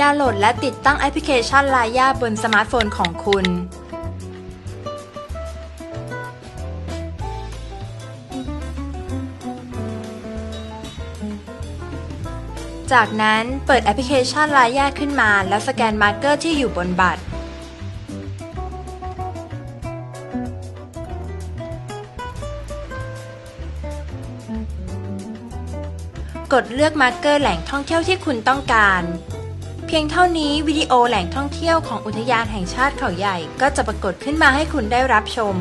ดาวน์โหลดและติดตั้งแอปพลิเคชันลาย่าบนสมาร์ทโฟนของคุณ จากนั้นเปิดแอปพลิเคชันลาย่าขึ้นมา แล้วสแกนมาร์กเกอร์ที่อยู่บนบัตร กดเลือกมาร์กเกอร์แหล่งท่องเที่ยวที่คุณต้องการ เพียงเท่านี้วิดีโอแหล่งท่องเที่ยวของอุทยานแห่งชาติเขาใหญ่ก็จะปรากฏขึ้นมาให้คุณได้รับชม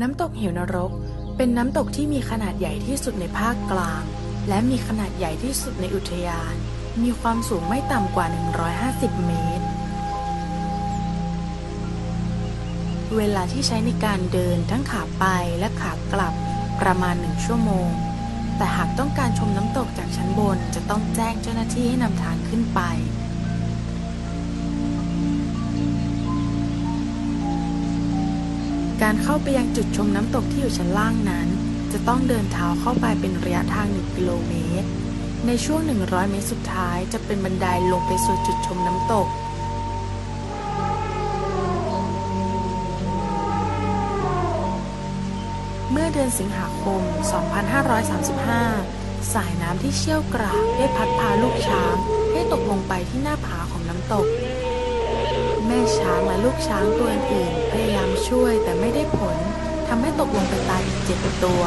น้ำตกเหวนรก เป็นน้ำตกที่มีขนาดใหญ่ที่สุดในภาคกลาง และมีขนาดใหญ่ที่สุดในอุทยาน มีความสูงไม่ต่ำกว่า 150 เมตร เวลาที่ใช้ในการเดินทั้งขาไปและขากลับประมาณหนึ่งชั่วโมง แต่หากต้องการชมน้ำตกจากชั้นบนจะต้องแจ้งเจ้าหน้าที่ให้นำทางขึ้นไป การเข้าไปยังจุดชมน้ำตกที่อยู่ชั้นล่างนั้น จะต้องเดินเท้าเข้าไปเป็นระยะทาง 1 กิโลเมตร ในช่วง 100 เมตรสุดท้ายจะเป็นบันไดลงไปสู่จุดชมน้ำตกเมื่อเดือนสิงหาคม 2535 สายน้ำที่เชี่ยวกรากได้พัดพาลูกช้าง ให้ตกลงไปที่หน้าผาของน้ำตก แม่ช้างและลูกช้างตัวอื่นพยายามช่วยแต่ไม่ได้ผลทำให้ตกลงไปตายอีกเจ็ดตัว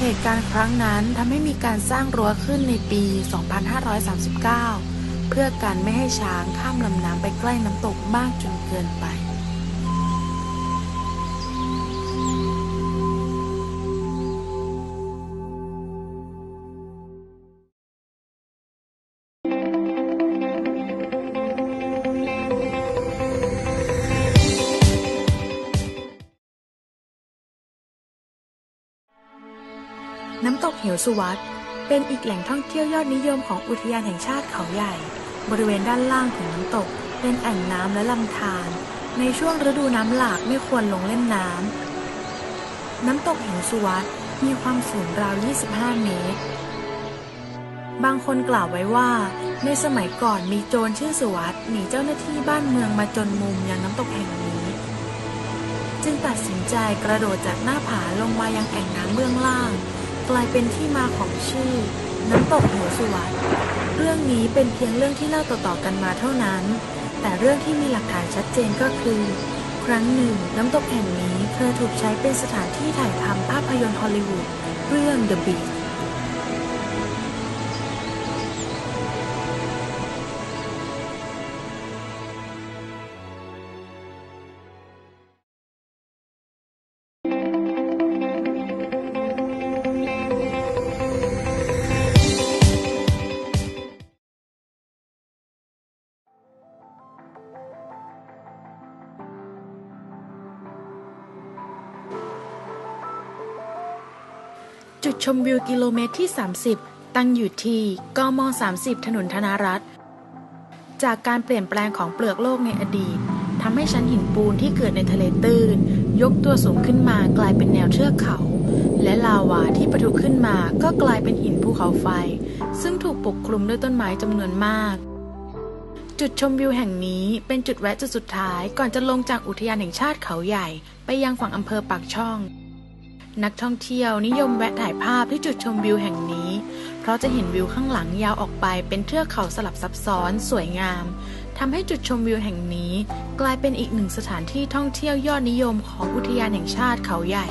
เหตุการณ์ครั้งนั้นทำให้มีการสร้างรั้วขึ้นในปี 2539 เพื่อกันไม่ให้ช้างข้ามลำน้ำไปใกล้น้ำตกมากจนเกินไป น้ำตกเหวสุวัตเป็นอีกแหล่งท่องเที่ยวยอดนิยมของอุทยานแห่งชาติเขาใหญ่ บริเวณด้านล่างของน้ำตก เป็นแอ่งน้ำและลำธารในช่วงฤดูน้ำหลากไม่ควรลงเล่นน้ำ น้ำตกเหวสุวัตมีความสูงราว 25 เมตร บางคนกล่าวไว้ว่า ในสมัยก่อนมีโจรชื่อสุวัตหนีเจ้าหน้าที่บ้านเมืองมาจนมุมยังน้ำตกแห่งนี้ จึงตัดสินใจกระโดดจากหน้าผาลงมายังแอ่งน้ำเบื้องล่าง กลายเป็นที่มาของชื่อ น้ำตกหัวสุวัตเรื่องนี้เป็นเพียงเรื่องที่เล่าต่อๆกันมาเท่านั้น แต่เรื่องที่มีหลักฐานชัดเจนก็คือ ครั้งหนึ่งน้ำตกแห่งนี้เคยถูกใช้เป็นสถานที่ถ่ายทำภาพยนตร์ฮอลลีวูดเรื่อง The Beast จุดชมวิวกิโลเมตรที่ 30 ตั้งอยู่ที่กม 30 ถนนธนารัตน์จากการเปลี่ยนแปลงของเปลือกโลกในอดีตทำให้ชั้นหินปูนที่เกิดในทะเลตื้น ยกตัวสูงขึ้นมากลายเป็นแนวเทือกเขา และลาวาที่ปะทุขึ้นมาก็กลายเป็นหินภูเขาไฟ ซึ่งถูกปกคลุมด้วยต้นไม้จำนวนมาก จุดชมวิวแห่งนี้เป็นจุดแวะจุดสุดท้ายก่อนจะลงจากอุทยานแห่งชาติเขาใหญ่ ไปยังฝั่งอำเภอปากช่อง นักท่องเที่ยวนิยมแวะถ่ายภาพที่จุดชมวิวแห่งนี้ เพราะจะเห็นวิวข้างหลังยาวออกไปเป็นเทือกเขาสลับซับซ้อนสวยงามทำให้จุดชมวิวแห่งนี้ กลายเป็นอีกหนึ่งสถานที่ท่องเที่ยวยอดนิยมของอุทยานแห่งชาติเขาใหญ่